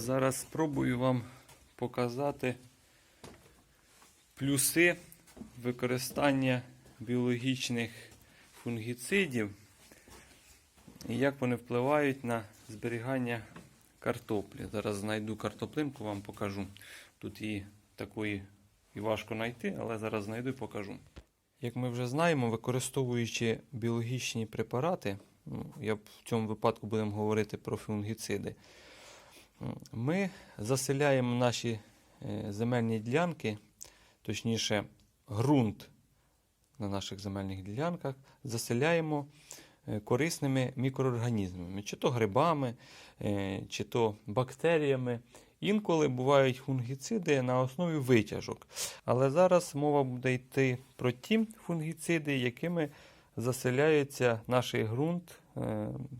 Зараз спробую вам показати плюси використання біологічних фунгіцидів і як вони впливають на зберігання картоплі. Зараз знайду картоплинку, вам покажу. Тут її такої і важко знайти, але зараз знайду і покажу. Як ми вже знаємо, використовуючи біологічні препарати, ну, я в цьому випадку будемо говорити про фунгіциди, ми заселяємо наші е, земельні ділянки, точніше, ґрунт на наших земельних ділянках, заселяємо е, корисними мікроорганізмами, чи то грибами, е, чи то бактеріями. Інколи бувають фунгіциди на основі витяжок. Але зараз мова буде йти про ті фунгіциди, якими заселяється наш ґрунт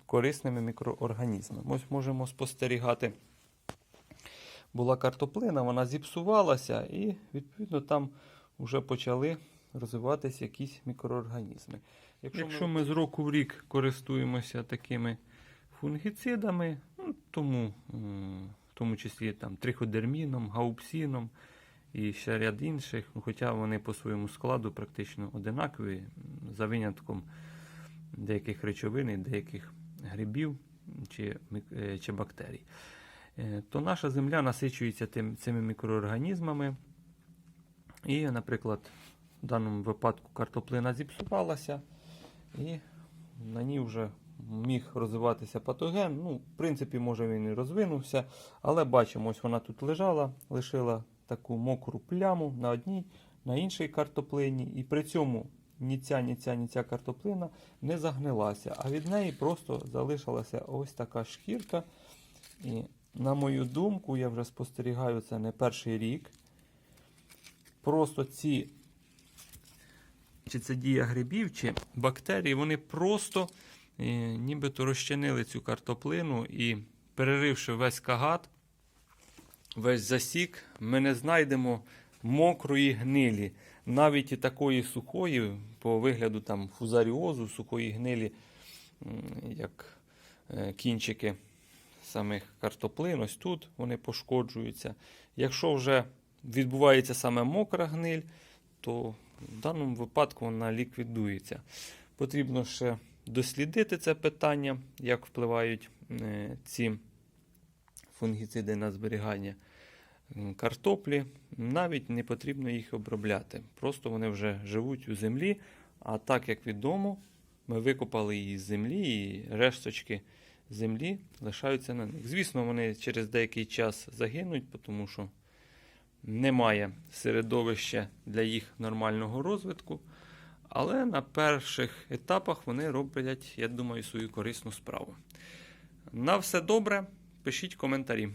корисними мікроорганізмами. Ось можемо спостерігати. Була картоплина, вона зіпсувалася, і відповідно там вже почали розвиватися якісь мікроорганізми. Якщо, Якщо ми... з року в рік користуємося такими фунгіцидами, ну, тому, в тому числі там, триходерміном, гаупсіном і ще ряд інших, ну, хоча вони по своєму складу практично одинакові, за винятком деяких речовин і деяких грибів чи, е, чи бактерій, то наша земля насичується тим, цими мікроорганізмами. І, наприклад, в даному випадку картоплина зіпсувалася, і на ній вже міг розвиватися патоген. Ну, в принципі, може він і розвинувся, але бачимо, ось вона тут лежала, лишила таку мокру пляму на одній, на іншій картоплині, і при цьому ні ця, ні ця, ні ця картоплина не загнилася, а від неї просто залишилася ось така шкірка. І, на мою думку, я вже спостерігаю це не перший рік. Просто ці, чи це дія грибів, чи бактерії, вони просто е, нібито розчинили цю картоплину і, переривши весь кагат, весь засік, ми не знайдемо мокрої гнилі. Навіть і такої сухої, по вигляду там фузаріозу, сухої гнилі, як е, кінчики самих картоплин, ось тут вони пошкоджуються. Якщо вже відбувається саме мокра гниль, то в даному випадку вона ліквідується. Потрібно ще дослідити це питання, як впливають е, ці фунгіциди на зберігання картоплі. Навіть не потрібно їх обробляти. Просто вони вже живуть у землі. А так як відомо, ми викопали її з землі, і решточки землі лишаються на них. Звісно, вони через деякий час загинуть, тому що немає середовища для їх нормального розвитку. Але на перших етапах вони роблять, я думаю, свою корисну справу. На все добре, пишіть коментарі.